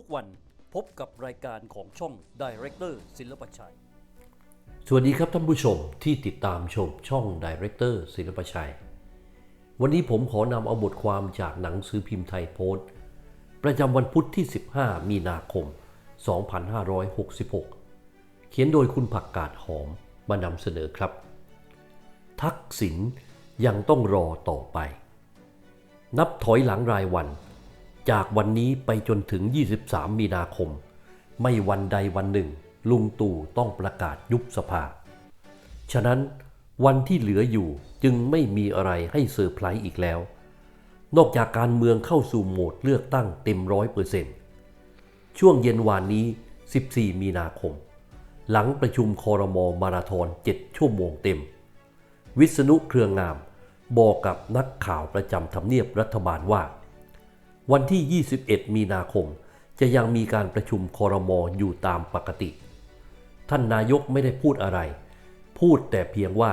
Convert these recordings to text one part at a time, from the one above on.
ทุกวันพบกับรายการของช่อง Director ศิลปชัย สวัสดีครับท่านผู้ชมที่ติดตามชมช่อง Director ศิลปชัย วันนี้ผมขอนำเอาบทความจากหนังสือพิมพ์ไทยโพสต์ประจำวันพุธที่ 15 มีนาคม 2566 เขียนโดยคุณผักกาดหอมมานำเสนอครับ ทักษิณยังต้องรอต่อไป นับถอยหลังรายวัน จากวันนี้ไปจนถึง 23 มีนาคม ไม่วันใดวันหนึ่ง ลุงตู่ต้องประกาศยุบสภา ฉะนั้นวันที่เหลืออยู่จึงไม่มีอะไรให้เซอร์ไพรส์อีกแล้ว นอกจากการเมืองเข้าสู่โหมดเลือกตั้งเต็มร้อยเปอร์เซ็นต์ช่วงเย็นวานนี้ 14 มีนาคม หลังประชุมคอรมอมาราธอน 7 ชั่วโมงเต็ม วิษณุเครืองาม บอกกับนักข่าวประจำทำเนียบรัฐบาลว่า วันที่ 21 มีนาคม จะยังมีการประชุมคอรมออยู่ตามปกติ ท่านนายกไม่ได้พูดอะไร พูดแต่เพียงว่า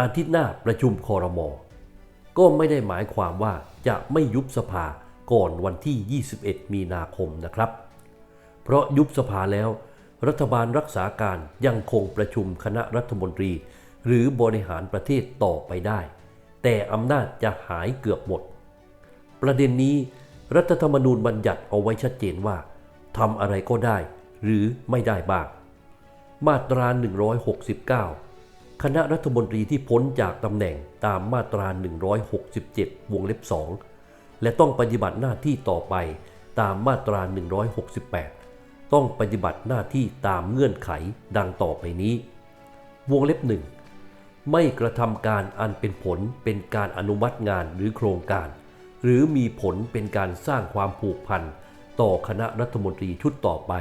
อาทิตย์หน้าประชุมคอรมอก็ไม่ได้หมายความว่าจะไม่ยุบสภาก่อนวันที่ 21 มีนาคมนะครับ เพราะยุบสภาแล้ว รัฐบาลรักษาการยังคงประชุมคณะรัฐมนตรี หรือบริหารประเทศต่อไปได้ แต่อำนาจจะหายเกือบหมด ประเด็นนี้ รัฐธรรมนูญบัญญัติเอาไว้ชัดเจนว่าทำอะไรก็ได้ หรือไม่ได้บ้าง มาตรา 169 คณะรัฐมนตรีที่พ้นจากตำแหน่งตามมาตรา 167 วงเล็บ 2 และต้องปฏิบัติหน้าที่ต่อไปตามมาตรา 168 ต้องปฏิบัติหน้าที่ตามเงื่อนไขดังต่อไปนี้ วงเล็บหนึ่งไม่กระทำการอันเป็นผลเป็นการอนุมัติงานหรือโครงการ หรือมีผลเป็นการสร้างความผูกพันต่อคณะรัฐมนตรีชุดต่อไป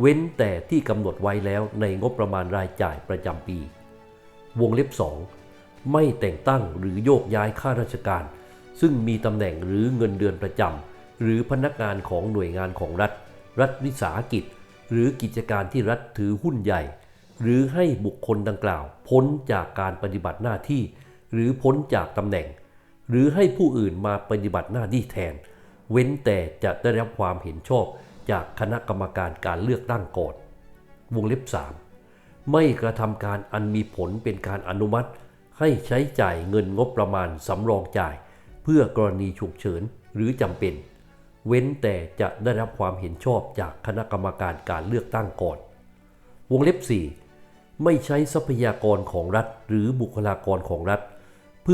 เว้นแต่ที่กำหนดไว้แล้วในงบประมาณรายจ่ายประจำปี วงเล็บ 2 ไม่แต่งตั้งหรือโยกย้ายข้าราชการ ซึ่งมีตำแหน่งหรือเงินเดือนประจำหรือพนักงานของหน่วยงานของรัฐ รัฐวิสาหกิจ หรือกิจการที่รัฐถือหุ้นใหญ่ หรือให้บุคคลดังกล่าว พ้นจากการปฏิบัติหน้าที่ หรือพ้นจากตำแหน่ง หรือให้ผู้อื่นมาปฏิบัติหน้าที่แทน เว้นแต่จะได้รับความเห็นชอบจากคณะกรรมการการเลือกตั้งก่อน วงเล็บ 3 ไม่กระทำการอันมีผลเป็นการอนุมัติ ให้ใช้จ่ายเงินงบประมาณสำรองจ่าย เพื่อกรณีฉุกเฉินหรือจำเป็น เว้นแต่จะได้รับความเห็นชอบจากคณะกรรมการการเลือกตั้งก่อน วงเล็บ 4 ไม่ใช้ทรัพยากรของรัฐ หรือบุคลากรของรัฐ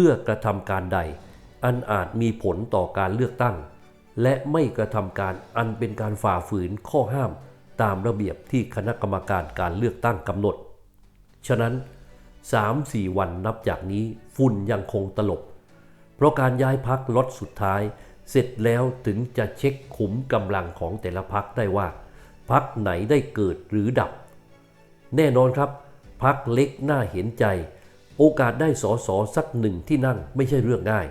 พื่อกระทำการใด อันอาจมีผลต่อการเลือกตั้ง และไม่กระทำการอันเป็นการฝ่าฝืนข้อห้าม ตามระเบียบที่คณะกรรมการการเลือกตั้งกำหนด ฉะนั้น 3-4 วันนับจากนี้ฝุ่นยังคงตลบ เพราะการย้ายพักล็อตสุดท้าย เสร็จแล้วถึงจะเช็คขุมกำลังของแต่ละพักได้ว่า พักไหนได้เกิดหรือดับ แน่นอนครับพักเล็กน่าเห็นใจ โอกาสได้สอสอสักหนึ่งที่นั่งไม่ใช่เรื่องง่าย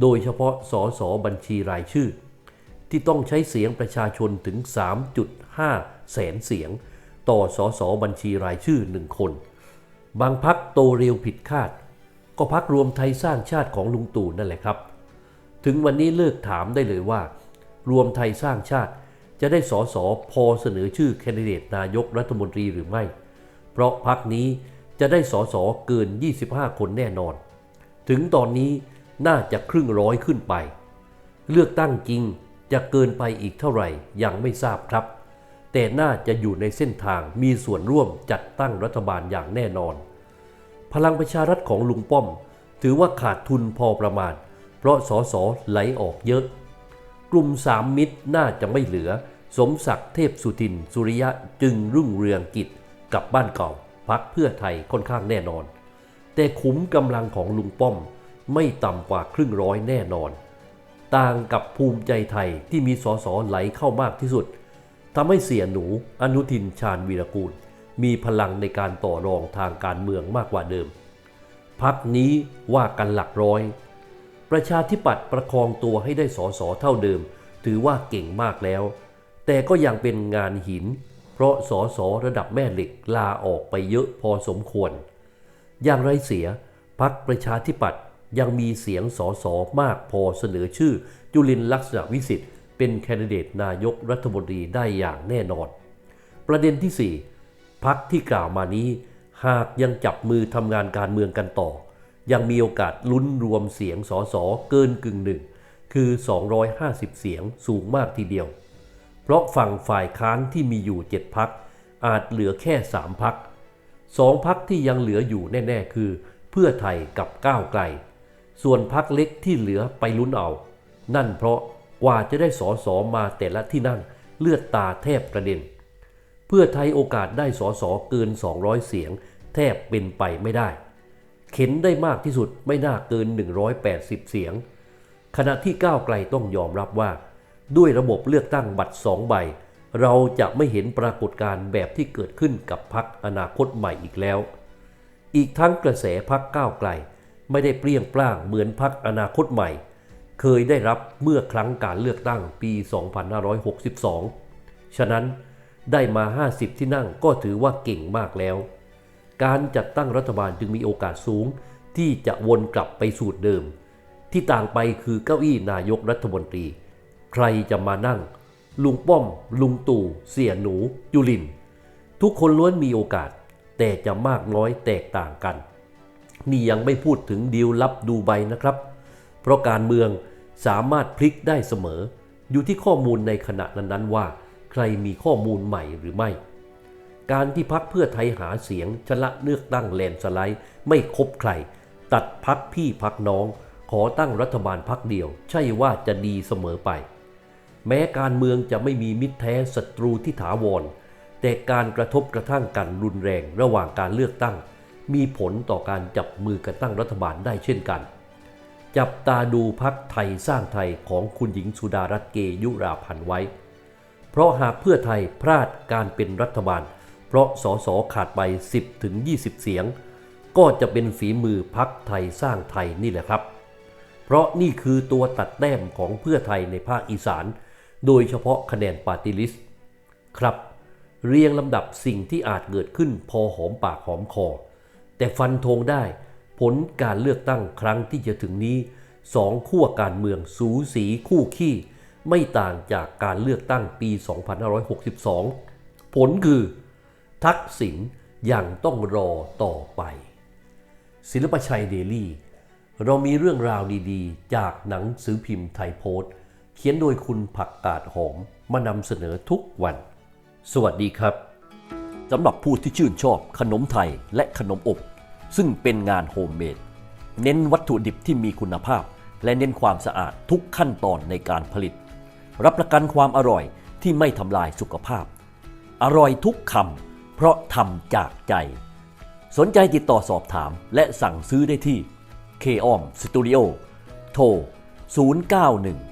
โดยเฉพาะสอสอบัญชีรายชื่อ ที่ต้องใช้เสียงประชาชนถึง 3.5 แสนเสียง ต่อสอสอบัญชีรายชื่อหนึ่งคน บางพักโตเร็วผิดคาด ก็พักรวมไทยสร้างชาติของลุงตู่นั่นแหละครับ ถึงวันนี้เลิกถามได้เลยว่า รวมไทยสร้างชาติจะได้สอสอพอเสนอชื่อแคนดิเดตนายกรัฐมนตรีหรือไม่ เพราะพักนี้ จะได้สอสอเกิน 25 คนแน่นอน ถึงตอนนี้น่าจะครึ่งร้อยขึ้นไป เลือกตั้งจริงจะเกินไปอีกเท่าไหร่ยังไม่ทราบครับ แต่น่าจะอยู่ในเส้นทางมีส่วนร่วมจัดตั้งรัฐบาลอย่างแน่นอน พลังประชารัฐของลุงป้อม ถือว่าขาดทุนพอประมาณ เพราะสอสอไหลออกเยอะ กลุ่มสามมิตรน่าจะไม่เหลือ สมศักดิ์เทพสุทิน สุริยะจึงรุ่งเรืองกิจกลับบ้านเก่า พักเพื่อไทยค่อนข้างแน่นอน แต่ขุมกำลังของลุงป้อมไม่ต่ำกว่าครึ่งร้อยแน่นอน ต่างกับภูมิใจไทยที่มีสสไหลเข้ามากที่สุดทำให้เสียหนูอนุทินชาญวีรกูล มีพลังในการต่อรองทางการเมืองมากกว่าเดิม พักนี้ว่ากันหลักร้อย ประชาธิปัตย์ประคองตัวให้ได้สอสอเท่าเดิม ถือว่าเก่งมากแล้ว แต่ก็ยังเป็นงานหิน เพราะสอสอระดับแม่เหล็กลาออกไปเยอะพอสมควร อย่างไรเสียพักประชาธิปัตย์ยังมีเสียงสอสอมากพอเสนอชื่อ จุลินลักษณะวิสิทธิ์เป็นแคนดิเดตนายกรัฐมนตรีได้อย่างแน่นอน ประเด็นที่ 4พักที่กล่าวมานี้ หากยังจับมือทำงานการเมืองกันต่อ ยังมีโอกาสลุ้นรวมเสียงสอสอเกินกึ่งหนึ่งคือ 250 เสียงสูงมากทีเดียว เพราะฝั่งฝ่ายค้านที่มีอยู่ 7 พัก อาจเหลือแค่ 3 พักสองพักที่ยังเหลืออยู่แน่ ๆ คือ เพื่อไทยกับก้าวไกล ส่วนพักเล็กที่เหลือไปลุ้นเอา นั่นเพราะกว่าจะได้สอสอมาแต่ละที่นั่งเลือดตาแทบกระเด็น เพื่อไทยโอกาสได้สอสอเกิน 200 เสียง แทบเป็นไปไม่ได้ เข็นได้มากที่สุดไม่น่าเกิน 180 เสียง ขณะที่ก้าวไกลต้องยอมรับว่า ด้วยระบบเลือกตั้งบัตรสองใบ เราจะไม่เห็นปรากฏการณ์แบบที่เกิดขึ้นกับพักอนาคตใหม่อีกแล้ว อีกทั้งกระแสพักก้าวไกล ไม่ได้เปรี้ยงปร้างเหมือนพักอนาคตใหม่ เคยได้รับเมื่อครั้งการเลือกตั้งปี 2562 ฉะนั้นได้มา 50 ที่นั่งก็ถือว่าเก่งมากแล้ว การจัดตั้งรัฐบาลจึงมีโอกาสสูง ที่จะวนกลับไปสูตรเดิม ที่ต่างไปคือเก้าอี้นายกรัฐมนตรี ใครจะมานั่ง ลุงป้อม ลุงตู่ เสี่ยหนูจุลิน ทุกคนล้วนมีโอกาส แต่จะมากน้อยแตกต่างกัน นี่ยังไม่พูดถึงดีลลับดูไบนะครับ เพราะการเมืองสามารถพลิกได้เสมอ อยู่ที่ข้อมูลในขณะนั้นๆว่า ใครมีข้อมูลใหม่หรือไม่ การที่พักเพื่อไทยหาเสียงชนะเลือกตั้งแลนสไลด์ ไม่คบใคร ตัดพักพี่พักน้อง ขอตั้งรัฐบาลพักเดียว ใช่ว่าจะดีเสมอไป แม้การเมืองจะไม่มีมิตรแท้ศัตรูที่ถาวร แต่การกระทบกระทั่งกันรุนแรงระหว่างการเลือกตั้ง มีผลต่อการจับมือกันตั้งรัฐบาลได้เช่นกัน จับตาดูพักไทยสร้างไทยของคุณหญิงสุดารัตน์เกยุราพันธ์ไว้ เพราะหากเพื่อไทยพลาดการเป็นรัฐบาล เพราะสสขาดไป 10ถึง20 เสียง ก็จะเป็นฝีมือพักไทยสร้างไทยนี่แหละครับ เพราะนี่คือตัวตัดแต้มของเพื่อไทยในภาคอีสาน โดยเฉพาะคะแนนปาร์ติลิสต์ครับ เรียงลำดับสิ่งที่อาจเกิดขึ้นพอหอมปากหอมคอ แต่ฟันธงได้ ผลการเลือกตั้งครั้งที่จะถึงนี้สองขั้วการเมืองสูสีคู่ขี้ ไม่ต่างจากการเลือกตั้งปี 2562 ผลคือ ทักษิณยังต้องรอต่อไป ศิลปชัยเดลี่ เรามีเรื่องราวดีๆ จากหนังสือพิมพ์ไทยโพสต์ เขียนโดยคุณผักกาดหอมมานำเสนอทุกวัน สวัสดีครับสำหรับผู้ที่ชื่นชอบขนมไทยและขนมอบ ซึ่งเป็นงานโฮมเมดเน้นวัตถุดิบที่มีคุณภาพ และเน้นความสะอาดทุกขั้นตอนในการผลิต รับประกันความอร่อยที่ไม่ทำลายสุขภาพ อร่อยทุกคำเพราะทำจากใจ สนใจติดต่อสอบถามและสั่งซื้อได้ที่ k ออมสตูดิโอโทร 091